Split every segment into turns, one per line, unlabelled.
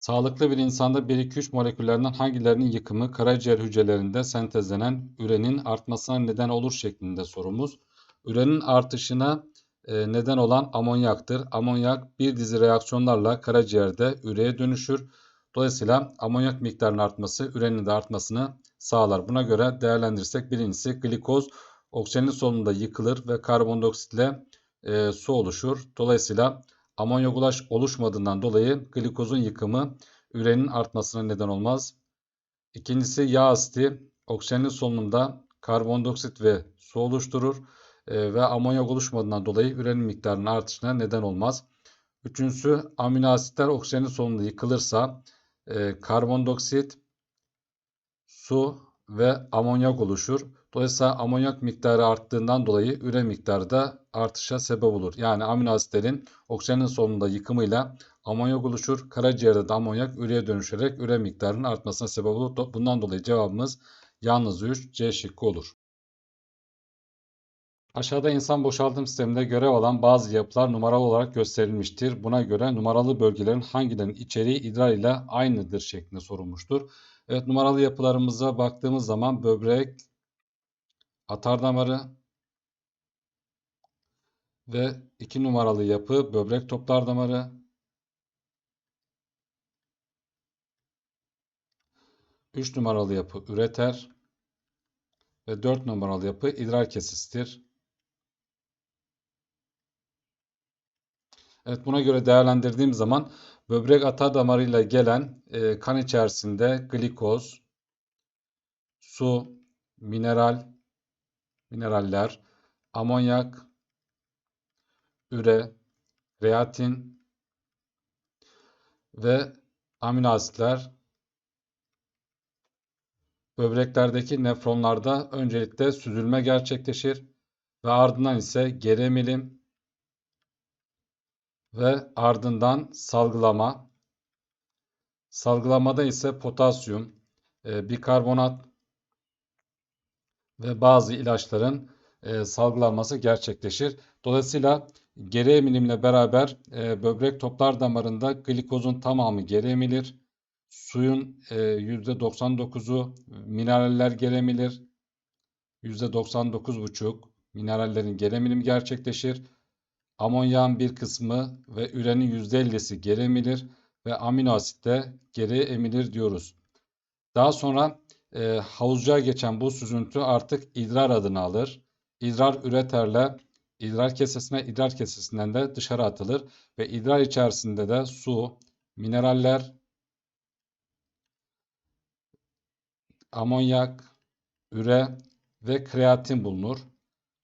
Sağlıklı bir insanda 1-2-3 moleküllerinden hangilerinin yıkımı karaciğer hücrelerinde sentezlenen ürenin artmasına neden olur şeklinde sorumuz. Ürenin artışına e, neden olan amonyaktır. Amonyak bir dizi reaksiyonlarla karaciğerde üreye dönüşür. Dolayısıyla amonyak miktarının artması ürenin de artmasını sağlar. Buna göre değerlendirirsek birincisi glikoz oksijenli solunumda yıkılır ve karbondioksitle e, su oluşur. Dolayısıyla amonyak ulaş oluşmadığından dolayı glikozun yıkımı ürenin artmasına neden olmaz. İkincisi yağ asiti oksijenli solunumda karbondioksit ve su oluşturur e, ve amonyak oluşmadığından dolayı ürenin miktarının artışına neden olmaz. Üçüncüsü amino asitler oksijenli solunumda yıkılırsa e, karbondioksit, su ve amonyak oluşur. Dolayısıyla amonyak miktarı arttığından dolayı üre miktarı da artışa sebep olur. Yani amino asitlerin oksijenin solunumda yıkımıyla amonyak oluşur. Karaciğerde de amonyak üreye dönüşerek üre miktarının artmasına sebep olur. Bundan dolayı cevabımız yalnız 3 C şıkkı olur. Aşağıda insan boşaltım sisteminde görev alan bazı yapılar numaralı olarak gösterilmiştir. Buna göre numaralı bölgelerin hangilerinin içeriği idrar ile aynıdır şeklinde sorulmuştur. Evet numaralı yapılarımıza baktığımız zaman böbrek, atar damarı ve iki numaralı yapı böbrek toplar damarı. Üç numaralı yapı üreter ve dört numaralı yapı idrar kesisidir. Evet buna göre değerlendirdiğim zaman böbrek atar damarıyla gelen e, kan içerisinde glikoz, su, mineral, mineraller, amonyak, üre, kreatin ve amino asitler böbreklerdeki nefronlarda öncelikle süzülme gerçekleşir ve ardından ise geri emilim ve ardından salgılama. Salgılamada ise potasyum, e, bikarbonat ve bazı ilaçların e, salgılanması gerçekleşir. Dolayısıyla geri emilimle beraber e, böbrek toplar damarında glikozun tamamı geri emilir. Suyun e, %99'u mineraller geri emilir. %99,5 minerallerin geri emilim gerçekleşir. Amonyağın bir kısmı ve ürenin %50'si geri emilir ve amino asit de geri emilir diyoruz. Daha sonra e, havuzcuğa geçen bu süzüntü artık idrar adını alır. İdrar üreterle idrar kesesine, idrar kesesinden de dışarı atılır ve idrar içerisinde de su, mineraller, amonyak, üre ve kreatin bulunur.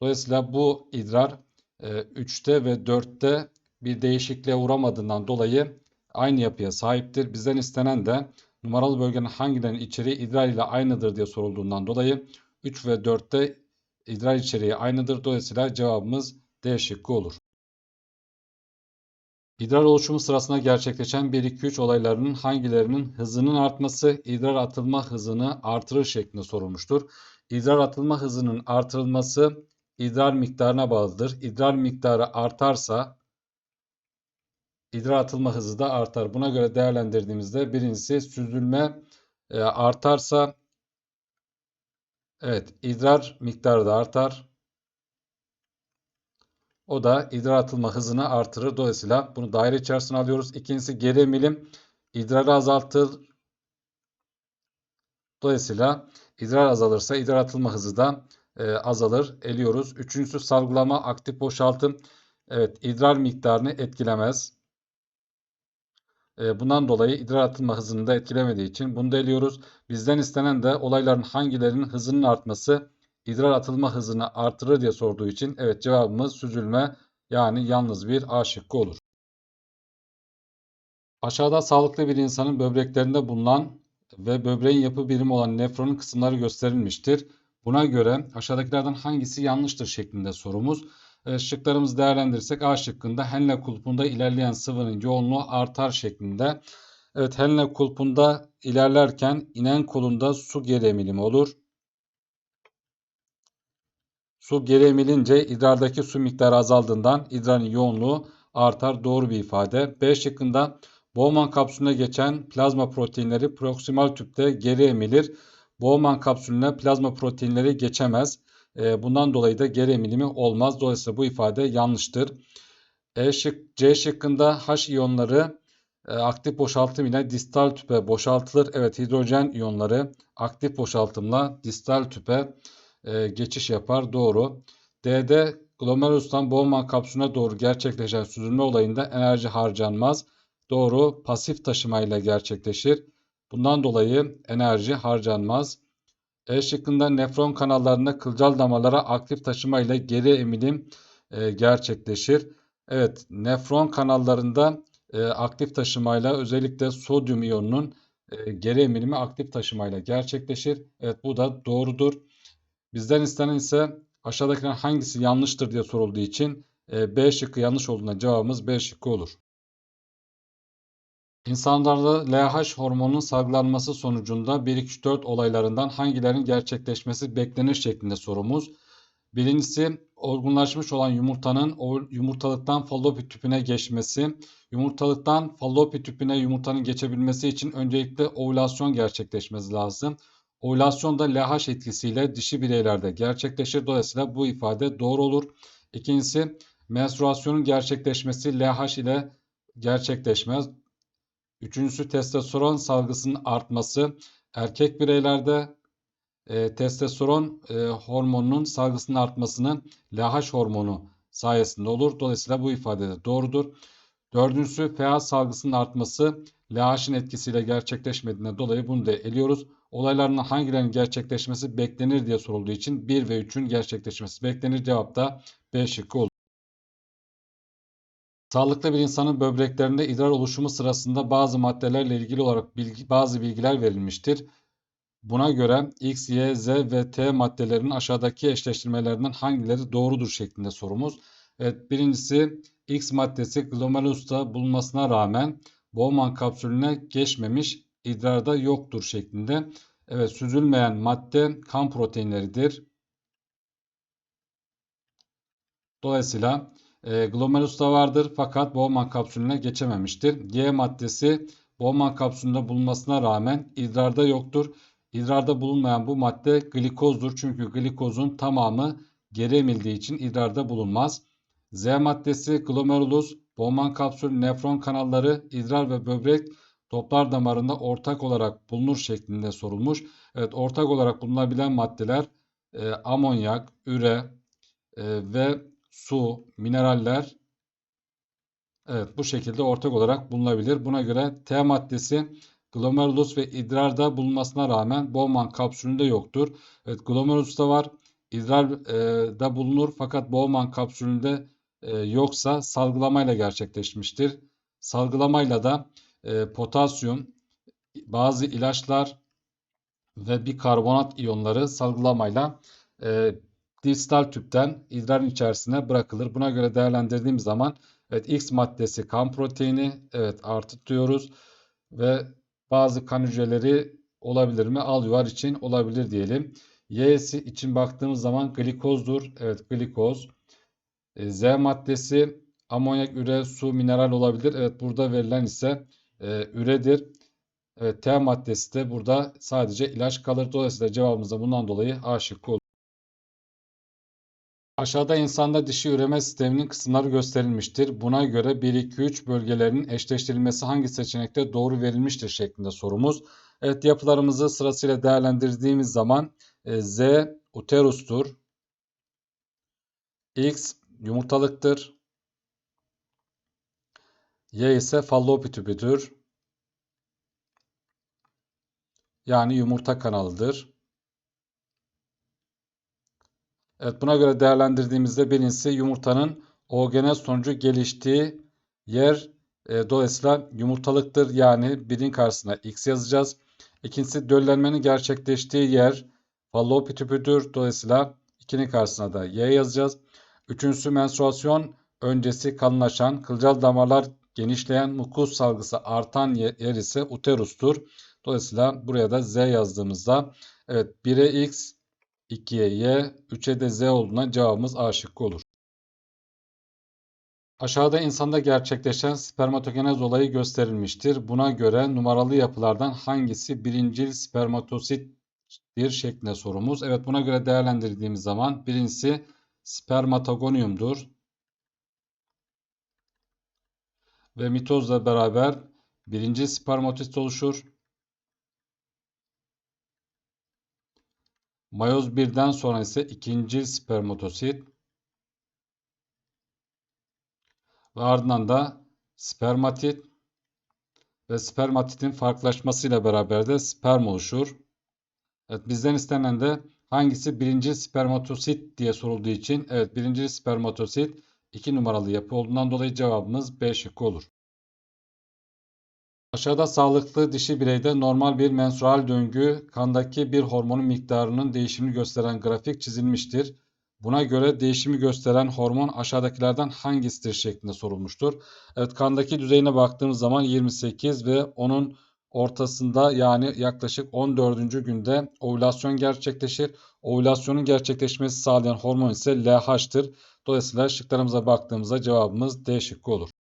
Dolayısıyla bu idrar 3'te e, ve 4'te bir değişikliğe uğramadığından dolayı aynı yapıya sahiptir. Bizden istenen de numaralı bölgenin hangilerinin içeriği idrar ile aynıdır diye sorulduğundan dolayı 3 ve 4'te idrar içeriği aynıdır. Dolayısıyla cevabımız D şıkkı olur. İdrar oluşumu sırasında gerçekleşen 1-2-3 olaylarının hangilerinin hızının artması idrar atılma hızını artırır şeklinde sorulmuştur. İdrar atılma hızının artırılması idrar miktarına bağlıdır. İdrar miktarı artarsa idrar atılma hızı da artar. Buna göre değerlendirdiğimizde birincisi süzülme e, artarsa evet idrar miktarı da artar. O da idrar atılma hızını artırır. Dolayısıyla bunu daire içerisine alıyoruz. İkincisi geri emilim idrarı azaltır. Dolayısıyla idrar azalırsa idrar atılma hızı da e, azalır. Eliyoruz. Üçüncüsü salgılama aktif boşaltım. Evet idrar miktarını etkilemez. E, bundan dolayı idrar atılma hızını da etkilemediği için bunu da eliyoruz. Bizden istenen de olayların hangilerinin hızının artması idrar atılma hızını artırır diye sorduğu için evet cevabımız süzülme yani yalnız bir A şıkkı olur. Aşağıda sağlıklı bir insanın böbreklerinde bulunan ve böbreğin yapı birimi olan nefronun kısımları gösterilmiştir. Buna göre aşağıdakilerden hangisi yanlıştır şeklinde sorumuz. E, şıklarımızı değerlendirirsek A şıkkında Henle kulpunda ilerleyen sıvının yoğunluğu artar şeklinde. Evet Henle kulpunda ilerlerken inen kolunda su geri emilimi olur. Su geri emilince idrardaki su miktarı azaldığından idrarın yoğunluğu artar. Doğru bir ifade. B şıkkında Bowman kapsülüne geçen plazma proteinleri proksimal tüpte geri emilir. Bowman kapsülüne plazma proteinleri geçemez. E, bundan dolayı da geri emilimi olmaz. Dolayısıyla bu ifade yanlıştır. E şık, C şıkkında H iyonları e, aktif boşaltım ile distal tüpe boşaltılır. Evet hidrojen iyonları aktif boşaltımla distal tüpe e, geçiş yapar. Doğru. D'de glomerülustan Bowman kapsülüne doğru gerçekleşen süzülme olayında enerji harcanmaz. Doğru. Pasif taşıma ile gerçekleşir. Bundan dolayı enerji harcanmaz. E şıkkında nefron kanallarında kılcal damarlara aktif taşıma ile geri emilim e, gerçekleşir. Evet, nefron kanallarında e, aktif taşımayla özellikle sodyum iyonunun e, geri emilimi aktif taşımayla gerçekleşir. Evet, bu da doğrudur. Bizden istenen ise aşağıdakiler hangisi yanlıştır diye sorulduğu için e, B şıkkı yanlış olduğuna cevabımız B şıkkı olur. İnsanlarda LH hormonunun salgılanması sonucunda 1-2-4 olaylarından hangilerinin gerçekleşmesi beklenir şeklinde sorumuz. Birincisi olgunlaşmış olan yumurtanın yumurtalıktan fallopi tüpüne geçmesi. Yumurtalıktan fallopi tüpüne yumurtanın geçebilmesi için öncelikle ovülasyon gerçekleşmesi lazım. Ovülasyon da LH etkisiyle dişi bireylerde gerçekleşir. Dolayısıyla bu ifade doğru olur. İkincisi menstruasyonun gerçekleşmesi LH ile gerçekleşmez. Üçüncüsü testosteron salgısının artması. Erkek bireylerde e, testosteron e, hormonunun salgısının artmasının LH hormonu sayesinde olur. Dolayısıyla bu ifade de doğrudur. Dördüncüsü pH salgısının artması LH'in etkisiyle gerçekleşmediğine dolayı bunu da eliyoruz. Olayların hangilerinin gerçekleşmesi beklenir diye sorulduğu için 1 ve 3'ün gerçekleşmesi beklenir. Cevap da B şıkkı olur. Sağlıklı bir insanın böbreklerinde idrar oluşumu sırasında bazı maddelerle ilgili olarak bilgi, bazı bilgiler verilmiştir. Buna göre X, Y, Z ve T maddelerinin aşağıdaki eşleştirmelerinden hangileri doğrudur şeklinde sorumuz. Evet birincisi X maddesi glomerulusta bulunmasına rağmen Bowman kapsülüne geçmemiş idrarda yoktur şeklinde. Evet süzülmeyen madde kan proteinleridir. Dolayısıyla e, glomerulusta vardır fakat Bowman kapsülüne geçememiştir. G maddesi Bowman kapsülünde bulunmasına rağmen idrarda yoktur. İdrarda bulunmayan bu madde glikozdur. Çünkü glikozun tamamı geri emildiği için idrarda bulunmaz. Z maddesi glomerulus, Bowman kapsül, nefron kanalları, idrar ve böbrek toplar damarında ortak olarak bulunur şeklinde sorulmuş. Evet ortak olarak bulunabilen maddeler e, amonyak, üre e, ve su, mineraller evet bu şekilde ortak olarak bulunabilir. Buna göre T maddesi glomerulus ve idrarda bulunmasına rağmen Bowman kapsülünde yoktur. Evet glomerulusta var. İdrarda e, bulunur fakat Bowman kapsülünde e, yoksa salgılamayla gerçekleşmiştir. Salgılamayla da e, potasyum, bazı ilaçlar ve bikarbonat iyonları salgılamayla e, distal tüpten idrarın içerisine bırakılır. Buna göre değerlendirdiğim zaman evet X maddesi kan proteini evet artı diyoruz ve bazı kan hücreleri olabilir mi? Al yuvar için olabilir diyelim. Y'si için baktığımız zaman glikozdur. Evet glikoz. E, Z maddesi amonyak, üre, su, mineral olabilir. Evet burada verilen ise e, üredir. Evet, T maddesi de burada sadece ilaç kalır. Dolayısıyla cevabımız da bundan dolayı A şıkkı olur. Aşağıda insanda dişi üreme sisteminin kısımları gösterilmiştir. Buna göre 1, 2, 3 bölgelerinin eşleştirilmesi hangi seçenekte doğru verilmiştir şeklinde sorumuz. Evet yapılarımızı sırasıyla değerlendirdiğimiz zaman e, Z uterustur. X yumurtalıktır. Y ise fallopi tüpüdür. Yani yumurta kanalıdır. Evet buna göre değerlendirdiğimizde birincisi yumurtanın oogenez sonucu geliştiği yer e, dolayısıyla yumurtalıktır. Yani birin karşısına x yazacağız. İkincisi döllenmenin gerçekleştiği yer fallopi tüpüdür. Dolayısıyla 2'nin karşısına da y yazacağız. Üçüncüsü menstruasyon öncesi kalınlaşan kılcal damarlar genişleyen mukus salgısı artan yer ise uterustur. Dolayısıyla buraya da z yazdığımızda evet 1'e x 2'ye y 3'e de z olduğuna cevabımız A şıkkı olur. Aşağıda insanda gerçekleşen spermatogenez olayı gösterilmiştir. Buna göre numaralı yapılardan hangisi birincil spermatosittir şeklinde sorumuz. Evet buna göre değerlendirdiğimiz zaman birincisi spermatogoniumdur. Ve mitozla beraber birinci spermatosit oluşur. Mayoz 1'den sonra ise ikinci spermatosit ve ardından da spermatit ve spermatitin farklılaşmasıyla beraber de sperm oluşur. Evet, bizden istenen de hangisi birinci spermatosit diye sorulduğu için evet birinci spermatosit 2 numaralı yapı olduğundan dolayı cevabımız B şıkkı olur. Aşağıda sağlıklı dişi bireyde normal bir menstrual döngü kandaki bir hormonun miktarının değişimini gösteren grafik çizilmiştir. Buna göre değişimi gösteren hormon aşağıdakilerden hangisidir şeklinde sorulmuştur. Evet kandaki düzeyine baktığımız zaman 28 ve onun ortasında yani yaklaşık 14. günde ovülasyon gerçekleşir. Ovülasyonun gerçekleşmesi sağlayan hormon ise LH'tır. Dolayısıyla şıklarımıza baktığımızda cevabımız D şıkkı olur.